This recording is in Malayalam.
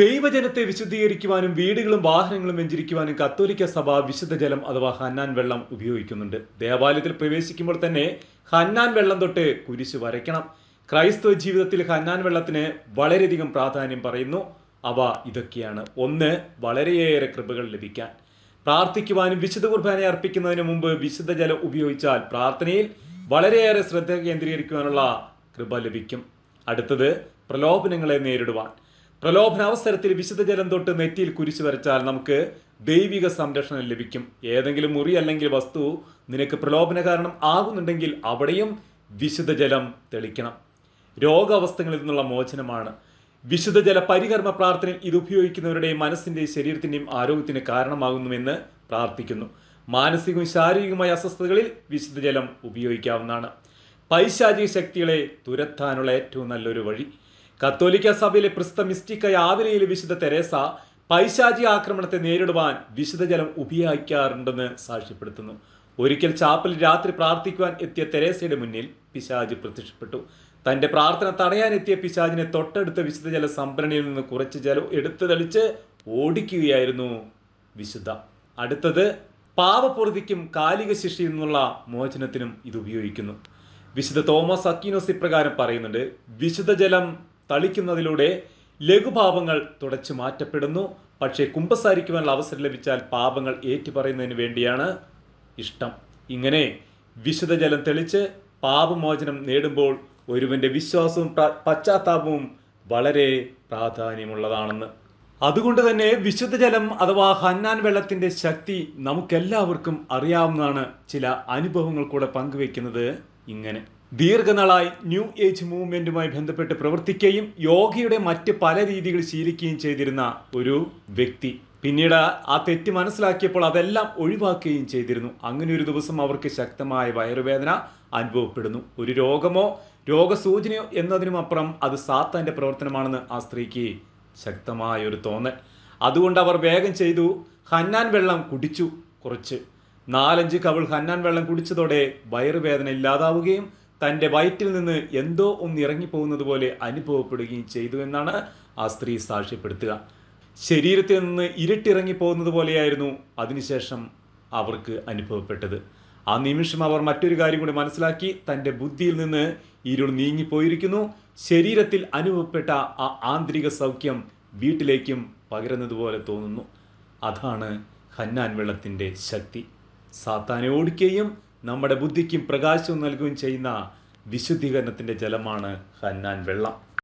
ദൈവജനത്തെ വിശുദ്ധീകരിക്കുവാനും വീടുകളും വാഹനങ്ങളും വെഞ്ചിരിക്കുവാനും കത്തോലിക്ക സഭ വിശുദ്ധ ജലം അഥവാ ഹന്നാൻ വെള്ളം ഉപയോഗിക്കുന്നുണ്ട്. ദേവാലയത്തിൽ പ്രവേശിക്കുമ്പോൾ തന്നെ ഹന്നാൻ വെള്ളം തൊട്ട് കുരിശ് വരയ്ക്കണം. ക്രൈസ്തവ ജീവിതത്തിൽ ഹന്നാൻ വെള്ളത്തിന് വളരെയധികം പ്രാധാന്യം പറയുന്നു. അവ ഇതൊക്കെയാണ്. ഒന്ന് വളരെയേറെ കൃപകൾ ലഭിക്കാൻ. പ്രാർത്ഥിക്കുവാനും വിശുദ്ധ കുർബാന അർപ്പിക്കുന്നതിന് മുമ്പ് വിശുദ്ധ ജലം ഉപയോഗിച്ചാൽ പ്രാർത്ഥനയിൽ വളരെയേറെ ശ്രദ്ധ കേന്ദ്രീകരിക്കുവാനുള്ള കൃപ ലഭിക്കും. അടുത്തത് പ്രലോഭനങ്ങളെ നേരിടുവാൻ. പ്രലോഭന അവസരത്തിൽ വിശുദ്ധ ജലം തൊട്ട് നെറ്റിയിൽ കുരിശു വരച്ചാൽ നമുക്ക് ദൈവിക സംരക്ഷണം ലഭിക്കും. ഏതെങ്കിലും മുറി അല്ലെങ്കിൽ വസ്തു നിനക്ക് പ്രലോഭന കാരണം ആകുന്നുണ്ടെങ്കിൽ അവിടെയും വിശുദ്ധ ജലം തെളിക്കണം. രോഗാവസ്ഥകളിൽ നിന്നുള്ള മോചനമാണ്. വിശുദ്ധ ജല പരികർമ്മ പ്രാർത്ഥനയിൽ ഇത് ഉപയോഗിക്കുന്നവരുടെയും മനസ്സിന്റെയും ശരീരത്തിന്റെയും ആരോഗ്യത്തിന് കാരണമാകുന്നുവെന്ന് പ്രാർത്ഥിക്കുന്നു. മാനസികവും ശാരീരികവുമായ അസ്വസ്ഥതകളിൽ വിശുദ്ധ ജലം ഉപയോഗിക്കാവുന്നതാണ്. പൈശാചിക ശക്തികളെ തുരത്താനുള്ള ഏറ്റവും നല്ലൊരു വഴി. കത്തോലിക്ക സഭയിലെ പ്രസ്ത മിസ്റ്റിക്കായ ആതിരയിലെ വിശുദ്ധ തെരേസ പൈശാചി ആക്രമണത്തെ നേരിടുവാൻ വിശുദ്ധജലം ഉപയോഗിക്കാറുണ്ടെന്ന് സാക്ഷ്യപ്പെടുത്തുന്നു. ഒരിക്കൽ ചാപ്പലിൽ രാത്രി പ്രാർത്ഥിക്കുവാൻ എത്തിയ തെരേസയുടെ മുന്നിൽ പിശാജ് പ്രത്യക്ഷപ്പെട്ടു. തന്റെ പ്രാർത്ഥന തടയാൻ എത്തിയ പിശാജിനെ തൊട്ടടുത്ത വിശുദ്ധ ജല സംഭരണിയിൽ നിന്ന് കുറച്ച് ജലം എടുത്തു തെളിച്ച് ഓടിക്കുകയായിരുന്നു വിശുദ്ധ. അടുത്തത് പാവപൂർത്തിക്കും കാലിക ശിക്ഷയിൽ നിന്നുള്ള മോചനത്തിനും ഇത് ഉപയോഗിക്കുന്നു. വിശുദ്ധ തോമസ് അക്കീനോസ് ഇപ്രകാരം പറയുന്നുണ്ട് വിശുദ്ധ ജലം തളിക്കുന്നതിലൂടെ ലഘുപാപങ്ങൾ തുടച്ചു മാറ്റപ്പെടുന്നു. പക്ഷേ കുമ്പസാരിക്കുവാനുള്ള അവസരം ലഭിച്ചാൽ പാപങ്ങൾ ഏറ്റുപറയുന്നതിന് വേണ്ടിയാണ് ഇഷ്ടം. ഇങ്ങനെ വിശുദ്ധജലം തെളിച്ച് പാപമോചനം നേടുമ്പോൾ ഒരുവന്റെ വിശ്വാസവും പശ്ചാത്താപവും വളരെ പ്രാധാന്യമുള്ളതാണെന്ന്. അതുകൊണ്ട് തന്നെ വിശുദ്ധജലം അഥവാ ഹന്നാൻ വെള്ളത്തിന്റെ ശക്തി നമുക്കെല്ലാവർക്കും അറിയാവുന്നതാണ് ചില അനുഭവങ്ങൾ കൂടെ പങ്കുവെക്കുന്നത് ഇങ്ങനെ. ദീർഘനാളായി ന്യൂ ഏജ് മൂവ്മെന്റുമായി ബന്ധപ്പെട്ട് പ്രവർത്തിക്കുകയും യോഗയുടെ മറ്റ് പല രീതികൾ ശീലിക്കുകയും ചെയ്തിരുന്ന ഒരു വ്യക്തി. പിന്നീട് ആ തെറ്റ് മനസ്സിലാക്കിയപ്പോൾ അതെല്ലാം ഒഴിവാക്കുകയും ചെയ്തിരുന്നു. അങ്ങനെ ഒരു ദിവസം അവർക്ക് ശക്തമായ വയറുവേദന അനുഭവപ്പെടുന്നു. ഒരു രോഗമോ രോഗസൂചനയോ എന്നതിനും അപ്പുറം അത് സാത്താന്റെ പ്രവർത്തനമാണെന്ന് ആ സ്ത്രീക്ക് ശക്തമായ ഒരു തോന്നൽ. അതുകൊണ്ട് അവർ വേഗം ചെയ്തു. ഹന്നാൻ വെള്ളം കുടിച്ചു കുറച്ച്. നാലഞ്ച് കവിൾ ഹന്നാൻ വെള്ളം കുടിച്ചതോടെ വയറുവേദന ഇല്ലാതാവുകയും തന്റെ വയറ്റിൽ നിന്ന് എന്തോ ഒന്ന് ഇറങ്ങിപ്പോകുന്നത് പോലെ അനുഭവപ്പെടുകയും ചെയ്തു എന്നാണ് ആ സ്ത്രീ സാക്ഷ്യപ്പെടുത്തുക. ശരീരത്തിൽ നിന്ന് ഇരുട്ടിറങ്ങിപ്പോകുന്നത് പോലെയായിരുന്നു അതിനുശേഷം അവർക്ക് അനുഭവപ്പെട്ടത്. ആ നിമിഷം അവർ മറ്റൊരു കാര്യം കൂടി മനസ്സിലാക്കി. തന്റെ ബുദ്ധിയിൽ നിന്ന് ഇരുൾ നീങ്ങിപ്പോയിരിക്കുന്നു. ശരീരത്തിൽ അനുഭവപ്പെട്ട ആ ആന്തരിക സൗഖ്യം വീട്ടിലേക്കും പകരുന്നതുപോലെ തോന്നുന്നു. അതാണ് ഹന്നാൻ വെള്ളത്തിന്റെ ശക്തി. സാത്താനെ ഓടിക്കുകയും നമ്മുടെ ബുദ്ധിക്കും പ്രകാശവും നൽകുകയും ചെയ്യുന്ന വിശുദ്ധീകരണത്തിന്റെ ജലമാണ് ഹന്നാൻ വെള്ളം.